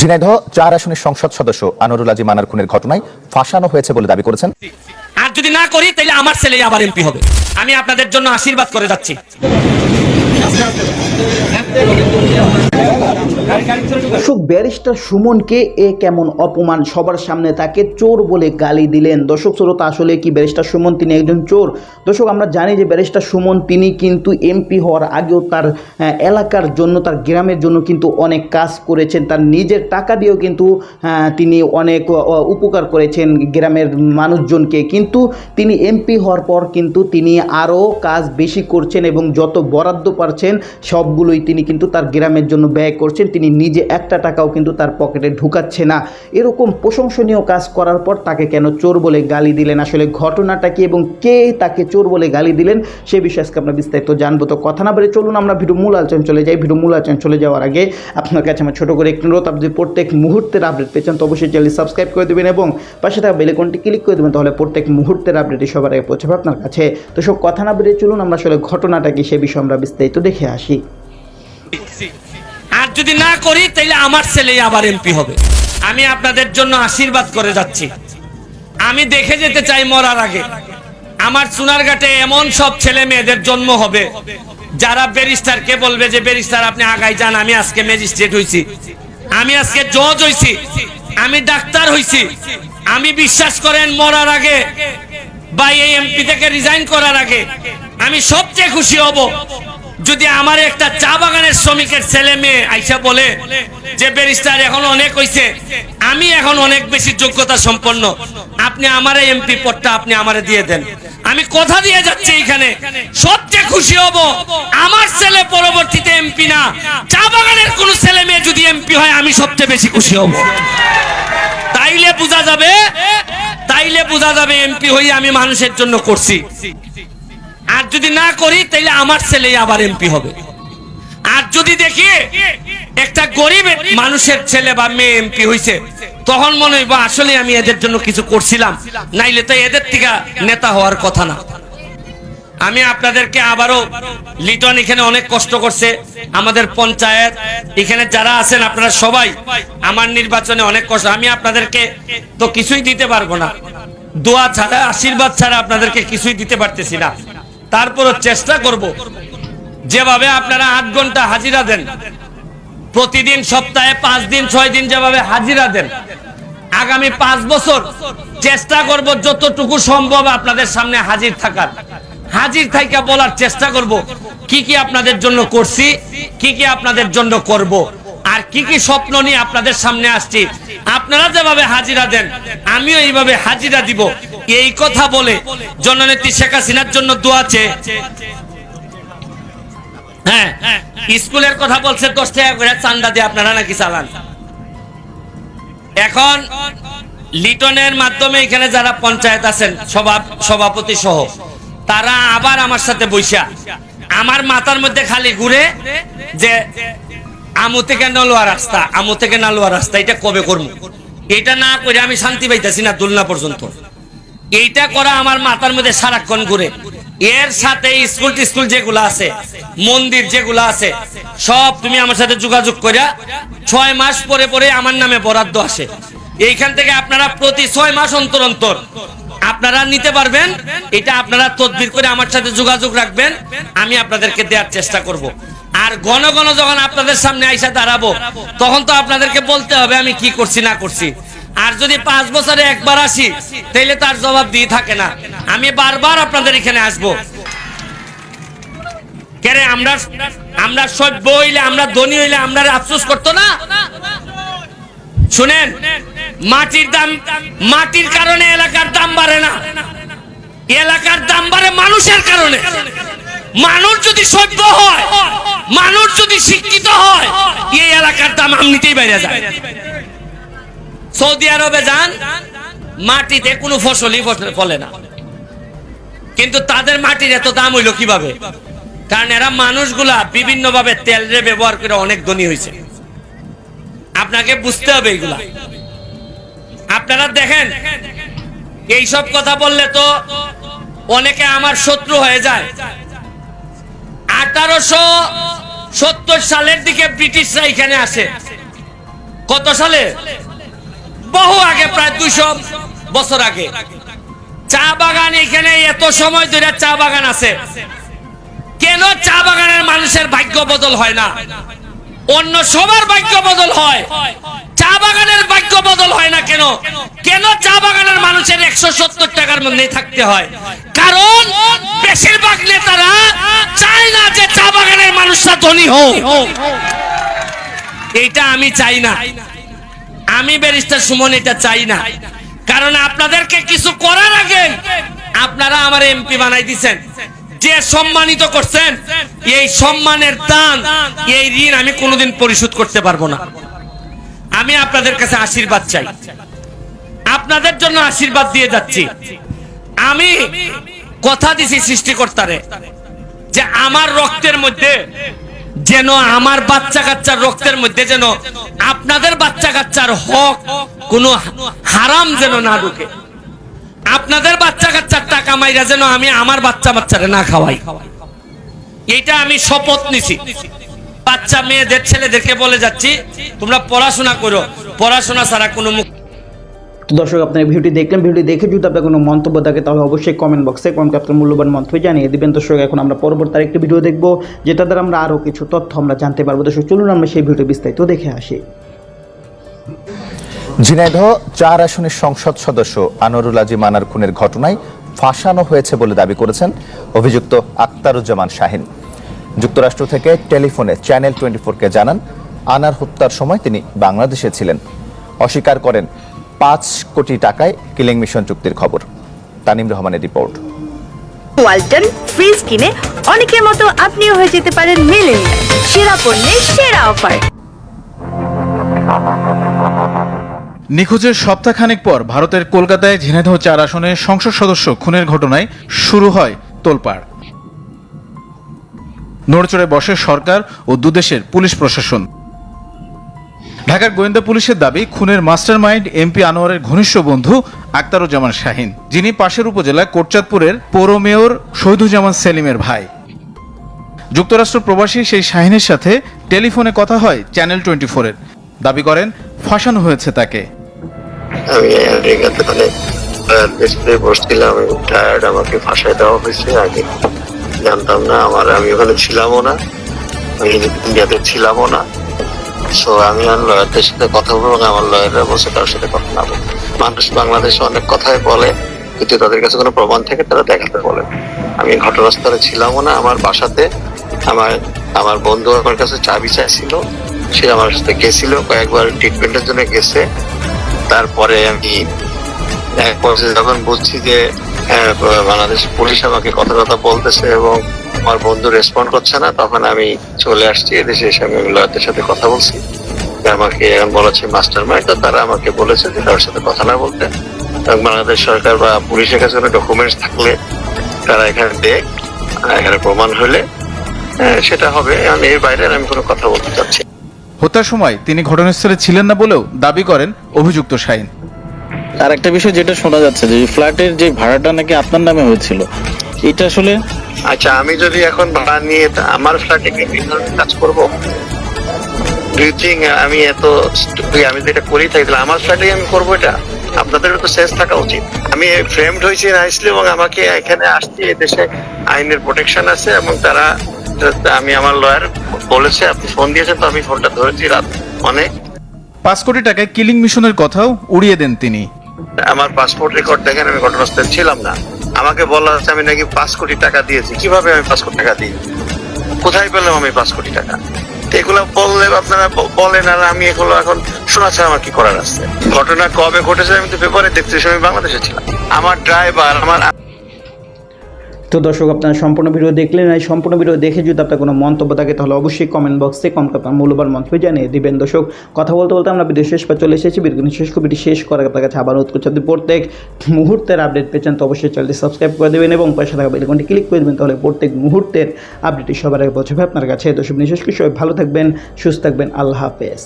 ঝিনাইদহ চার আসনের সংসদ সদস্য আনোরুল আজি মানার খুনের ঘটনায় ফাঁসানো হয়েছে বলে দাবি করেছেন। আর যদি না করি, তাহলে আমার ছেলে আবার এমপি হবে। আমি আপনাদের জন্য আশীর্বাদ করে যাচ্ছি। দর্শক, ব্যারিস্টার সুমনকে এ কেমন অপমান? সবার সামনে তাকে চোর বলে গালি দিলেন। দর্শক, শ্রোতা, আসলে কি ব্যারিস্টার সুমন তিনি একজন চোর? দর্শক, আমরা জানি যে ব্যারিস্টার সুমন তিনি কিন্তু এমপি হওয়ার আগেও তার এলাকার জন্য, তার গ্রামের জন্য কিন্তু অনেক কাজ করেছেন। তার নিজের টাকা দিয়েও কিন্তু তিনি অনেক উপকার করেছেন গ্রামের মানুষজনকে। কিন্তু তিনি এমপি হওয়ার পর কিন্তু তিনি আরও কাজ বেশি করছেন এবং যত বরাদ্দ পারছেন, সবগুলোই তিনি কিন্তু তার গ্রামের জন্য ব্যয় করছেন, তিনি নিজে একটা টাকাও কিন্তু তার পকেটে ঢুকাচ্ছে না। এরকম প্রশংসনীয় কাজ করার পর তাকে কেন চোর বলে গালি দিলেন? আসলে ঘটনাটা কি এবং কে তাকে চোর বলে গালি দিলেন? সে বিষয়ে আজকে আমরা বিস্তারিত জানব। তো কথা না বলে চলুন, আমরা ভিডিও মূল আলোচনা চলে যাই। ভিডিও মূল আলোচনা চলে যাওয়ার আগে আপনার কাছে আমার ছোটো করে একটি অনুরোধ, আপনি প্রত্যেক মুহূর্তের আপডেট পেয়েছেন তো অবশ্যই চ্যানেল সাবস্ক্রাইব করে দেবেন এবং পাশে থাকা বেলেকনটি ক্লিক করে দেবেন, তাহলে প্রত্যেক মুহূর্তের আপডেটই সবার আগে পৌঁছাবে আপনার কাছে। তো সব কথা না বেরিয়ে চলুন, আমরা আসলে ঘটনাটা কি সে বিষয়ে আমরা বিস্তারিত দেখে আসি। আর যদি না করি তাহলে আমার ছেলে আবার এমপি হবে। আমি আপনাদের জন্য আশীর্বাদ করে যাচ্ছি। আমি দেখে যেতে চাই মরার আগে। আমার সোনারঘাটে এমন সব ছেলে মেয়েদের জন্ম হবে, যারা ব্যারিস্টার কে বলবে যে, ব্যারিস্টার, আপনি আগাই যান, আমি আজকে ম্যাজিস্ট্রেট হইছি। আমি আজকে জজ হইছি। আমি ডাক্তার হইছি। আমি বিশ্বাস করেন, মরার আগে বা এই এমপি থেকে রিজাইন করার আগে আমি সবচেয়ে খুশি হব। যদি আমার একটা চা বাগানের শ্রমিকের ছেলে মেয়ে আইসা বলে যে ব্যারিস্টার এখন অনেক হইছে, আমি এখন অনেক বেশি যোগ্যতা সম্পন্ন। আপনি আমার এমপি পদটা আপনি আমারে দিয়ে দেন। আমি কথা দিয়ে যাচ্ছি এখানে সবচেয়ে খুশি হব, আমার ছেলে পরবর্তীতে এমপি না। চা বাগানের কোন ছেলে মেয়ে যদি এমপি হয়, আমি সবচেয়ে বেশি খুশি হব। তাইলে বোঝা যাবে, তাইলে বোঝা যাবে এমপি হয়ে আমি মানুষের জন্য করছি। আর যদি না করি তাহলে আমার ছেলে আবার এমপি হবে। আর যদি দেখি একটা গরিব মানুষের ছেলে বা মেয়ে এমপি হইছে, তখন মনে হইব, আসলে আমি এদের জন্য কিছু করছিলাম। নাইলে তো এদের থেকে নেতা হওয়ার কথা না। আমি আপনাদেরকে আবারও লিটন এখানে অনেক কষ্ট করছে। আমাদের পঞ্চায়েত, এখানে যারা আছেন আপনারা সবাই, আমার নির্বাচনে অনেক কষ্ট। আমি আপনাদেরকে তো কিছুই দিতে পারব না। দোয়া ছাড়া, আশীর্বাদ ছাড়া আপনাদেরকে কিছুই দিতে পারতেছি না। তারপরও চেষ্টা করব। যেভাবে আপনারা আট ঘণ্টা হাজিরা দেন, প্রতিদিন সপ্তাহে পাঁচ দিন, ছয় দিন যেভাবে হাজিরা দেন, আগামী পাঁচ বছর চেষ্টা করব যতটুকু সম্ভব আপনাদের সামনে হাজির থাকার। হাজির থাইকা বলার চেষ্টা করব, কি কি আপনাদের জন্য করছি, কি কি আপনাদের জন্য করব। আর কি কি স্বপ্ন নিয়ে আপনাদের সামনে আসছি? আপনারা যেভাবে হাজিরা দেন, আমিও এইভাবে হাজিরা দিব। এই কথা বলে জননেত্রী শেখ হাসিনার জন্য দোয়া চেয়ে। হ্যাঁ স্কুলের কথা বলছে, দশ টাকা করে চান্দা দিয়ে আপনারা নাকি চালান? এখন লিটনের মাধ্যমে এখানে যারা পঞ্চায়েত আছেন, সভা- সভাপতি সহ, তারা আবার আমার সাথে বৈশা আমার মাথার মধ্যে খালি ঘুরে যে আমু থেকে নলোয়া রাস্তা, আমু থেকে নালোয়া রাস্তা, এটা কবে করব এটা না করে আমি শান্তি পাইতেছি না দুলনা পর্যন্ত। এইটা করা আমার মাথার মধ্যে সারাক্ষণ ঘুরে। এর সাথে স্কুল টিস্কুল যেগুলো আছে, মন্দির যেগুলো আছে, সব তুমি আমার সাথে যোগাযোগ করিয়া ছয় মাস পরে পরে আমার নামে বরাদ্দ আসে। এইখান থেকে আপনারা প্রতি ছয় মাস অন্তর অন্তর আপনারা নিতে পারবেন, এটা আপনারা তদবির করে আমার সাথে যোগাযোগ রাখবেন, আমি আপনাদেরকে দেওয়ার চেষ্টা করব। আর ঘন ঘন যখন আপনাদের সামনে আইসা দাঁড়াবো, তখন তো আপনাদেরকে বলতে হবে আমি কি করছি, না করছি। আর যদি পাঁচ বছরে একবার আসি তাহলে তার জবাব দিয়ে থাকে না। আমি বারবার আপনাদের এখানে আসব। কেরে আমরা আমরা সভ্য হইলে, আমরা ধনী হইলে আমরা আফসোস করতো না? শুনেন, মাটির দাম, মাটির কারণে এলাকার দাম বাড়ে না। এলাকার দাম বাড়ে মানুষের কারণে। মানুষ যদি সভ্য হয়, মানুষ যদি শিক্ষিত হয়, এই এলাকার দাম এমনিতেই বেড়ে যায়। সৌদি আরবে যান, মাটিতে কোনো ফসলই ফলে না। কিন্তু তাদের মাটির এত দাম হইল কীভাবে? কারণ এরা মানুষগুলা বিভিন্ন ভাবে তেল রে ব্যবহার করে অনেক ধনী হয়েছে আপনাকে বুঝতে হবে এগুলা আপনারা দেখেন, এইসব কথা বললে তো অনেকে আমার শত্রু হয়ে যায়। আঠারোশো সত্তর সালের দিকে ব্রিটিশরা এখানে আসে। কত সালে? বহু আগে, প্রায় দুইশো বছর আগে। চা বাগান এখানে এত সময় ধরে চা বাগান আছে। কেন চা বাগানের মানুষের ভাগ্য বদল হয় না? অন্য সবার ভাগ্য বদল হয়। চা বাগানের ভাগ্য বদল হয় না কেন? কেন চা বাগানের মানুষের একশো সত্তর টাকার মধ্যে থাকতে হয়? কারণ বেশিরভাগ নেতারা চায় না যে চা বাগানের মানুষরা ধনী হোক। এইটা আমি চাই না। আমি ব্যারিস্টার সুমন, এটা চাই না। কারণ আপনাদেরকে কিছু করার আগে আপনারা আমার এমপি বানাই দিচ্ছেন যে সম্মানিত করছেন, এই সম্মানের দান, এই ঋণ আমি কোনোদিন পরিশোধ করতে পারব না। আমি আপনাদের কাছে আশীর্বাদ চাই। আপনাদের জন্য আশীর্বাদ দিয়ে যাচ্ছি। আমি কথা দিছি সৃষ্টিকর্তারে যে আমার রক্তের মধ্যে যেন আমার বাচ্চা কাচ্চার রক্তের মধ্যে যেন আপনাদের বাচ্চা কাচ্চার হক কোনো হারাম যেন না ঢুকে। আপনাদের বাচ্চা কাচ্চার টাকা মাইরা যেন আমি আমার বাচ্চা বাচ্চারে না খাওয়াই। এইটা আমি শপথ নিছি। বাচ্চা মেয়েদের ছেলেদেরকে বলে যাচ্ছি তোমরা পড়াশোনা করো। পড়াশোনা ছাড়া কোনো মুখ তো দর্শক আপনার ভিডিওটি দেখলেন। ভিডিওটি দেখে যদি আপনার কোনো মন্তব্য থাকে তাহলে অবশ্যই কমেন্ট বক্সে কমেন্ট আপনার মূল্যবান মন্তব্য জানিয়ে দিবেন। দর্শক এখন আমরা পরবর্তী আরেকটি ভিডিও দেখব যেটা দ্বারা আমরা আরও কিছু তথ্য আমরা জানতে পারব। দর্শক চলুন আমরা সেই ভিডিও বিস্তারিত দেখে আসি। ঝিনাইদহ চার আসনের সংসদ সদস্য আনোরুল আজি মানার খুনের ঘটনায় ফাঁসানো হয়েছে বলে দাবি করেছেন অভিযুক্ত আক্তারুজ্জামান শাহিন। যুক্তরাষ্ট্র থেকে টেলিফোনে চ্যানেল টোয়েন্টি ফোরকে জানান আনার হত্যার সময় তিনি বাংলাদেশে ছিলেন। অস্বীকার করেন পাঁচ কোটি টাকায় কিলিং মিশন চুক্তির খবর। তানিম রহমানের রিপোর্ট। ওয়ালটন ফ্রিজ কিনে অনেকের মতো আপনিও হয়ে যেতে পারেন মিলেনিয়াল। সেরা পণ্যের সেরা অফার। নিখোঁজের সপ্তাহখানেক পর ভারতের কলকাতায় ঝিনাইদহ চার আসনে সংসদ সদস্য খুনের ঘটনায় শুরু হয় তোলপাড়। নড়চড়ে বসে সরকার ও দুদেশের পুলিশ প্রশাসন। ঢাকার গোয়েন্দা পুলিশের দাবি, খুনের মাস্টার মাইন্ড এমপি আনোয়ারের ঘনিষ্ঠ বন্ধু আক্তারুজ্জামান শাহিন, যিনি পাশের উপজেলা কোটচাঁদপুরের পৌর মেয়র শহীদুজ্জামান সেলিমের ভাই। যুক্তরাষ্ট্র প্রবাসী সেই শাহিনের সাথে টেলিফোনে কথা হয় চ্যানেল টোয়েন্টি ফোরের দাবি করেন, ফাঁসানো হয়েছে তাকে। আমি বসছিলাম আমাকে ফাঁসায় দেওয়া হয়েছে আগে। জানতাম না, আমার আমি ওখানে ছিলামও না ইন্ডিয়াতে ছিলামও না। সো আমি আর লয়ারদের সাথে কথা বলব আমার লয়াররা বসে কারোর সাথে কথা না বলব মানুষ বাংলাদেশে অনেক কথাই বলে, কিন্তু তাদের কাছে কোনো প্রমাণ থেকে, তারা দেখাতে বলে। আমি ঘটনাস্থলে ছিলামও না, আমার বাসাতে আমার আমার বন্ধু আমার কাছে চাবি চাইছিল, সে আমার সাথে গেছিল, কয়েকবার ট্রিটমেন্টের জন্য গেছে। তারপরে আমি এক পর্যায়ে যখন বুঝছি যে আহ, বাংলাদেশ পুলিশ আমাকে কথা কথা বলতেছে এবং আমার বন্ধু রেসপন্ড করছে না তখন আমি চলে আসছি এদেশে এসে আমি লয়ারদের সাথে কথা বলছি। আমাকে এখন বলেছে মাস্টার মাইন্ড তারা আমাকে বলেছে যে তার সাথে কথা না বলতে। বাংলাদেশ সরকার বা পুলিশের কাছে কোনো ডকুমেন্টস থাকলে তারা এখানে দেখ এখানে প্রমাণ হলে আহ, সেটা হবে। আমি এর বাইরে আমি কোনো কথা বলতে চাচ্ছি। হত্যার সময় তিনি ঘটনাস্থলে ছিলেন না বলেও দাবি করেন অভিযুক্ত শাহিন। আর একটা বিষয় যেটা শোনা যাচ্ছে যে ফ্ল্যাটের যে ভাড়াটা নাকি আপনার নামে হয়েছিল এটা আসলে আচ্ছা আমি যদি এখন ভাড়া নিয়ে আমার ফ্ল্যাটে কাজ করব? ডু আমি এত আমি যেটা করি থাকি তাহলে আমার ফ্ল্যাটেই আমি করব এটা? আপনাদেরও তো সেন্স থাকা উচিত। আমি ফ্রেমড হয়েছি নাইসলি এবং আমাকে এখানে আসছি দেশে আইনের প্রোটেকশন আছে এবং তারা আমি আমার লয়ার বলেছে আপনি ফোন দিয়েছেন তো আমি ফোনটা ধরেছি রাত অনেক। পাঁচ কোটি টাকায় কিলিং মিশনের কথাও উড়িয়ে দেন তিনি। আমার পাসপোর্ট রেকর্ড দেখেন, আমি ঘটনাস্থলে ছিলাম না। আমাকে বলা হচ্ছে আমি নাকি পাঁচ কোটি টাকা দিয়েছি। কীভাবে আমি পাঁচ কোটি টাকা দিই? কোথায় পেলাম আমি পাঁচ কোটি টাকা? এগুলো বললে আপনারা বলেন, আর আমি এগুলো এখন শোনা আমার কি করার আছে? ঘটনা কবে ঘটেছে আমি তো পেপারে দেখতে আমি বাংলাদেশে ছিলাম। আমার ড্রাইভার আমার তো দর্শক, আপনারা সম্পূর্ণ ভিডিও দেখলেন এই সম্পূর্ণ ভিডিও দেখে যদি আপনার কোনো মন্তব্য থাকে, তাহলে অবশ্যই কমেন্ট বক্সে কম আপনার মূল্যবান মন্তব্য জানিয়ে দিবেন। দর্শক, কথা বলতে বলতে আমরা ভিডিও শেষ পর চলে এসেছি। ভিডিও শেষ কবিটি শেষ করার আপনার কাছে আবার অনুরোধ করছি আপনি প্রত্যেক মুহূর্তের আপডেট পেয়েছেন তো অবশ্যই চ্যানেলটি সাবস্ক্রাইব করে দেবেন এবং পাশে থাকা বেলকনটি ক্লিক করে দেবেন, তাহলে প্রত্যেক মুহূর্তের আপডেটটি সবার আগে পৌঁছবে আপনার কাছে। দর্শক বিশেষ করে। সবাই ভালো থাকবেন, সুস্থ থাকবেন। আল্লাহ হাফেজ।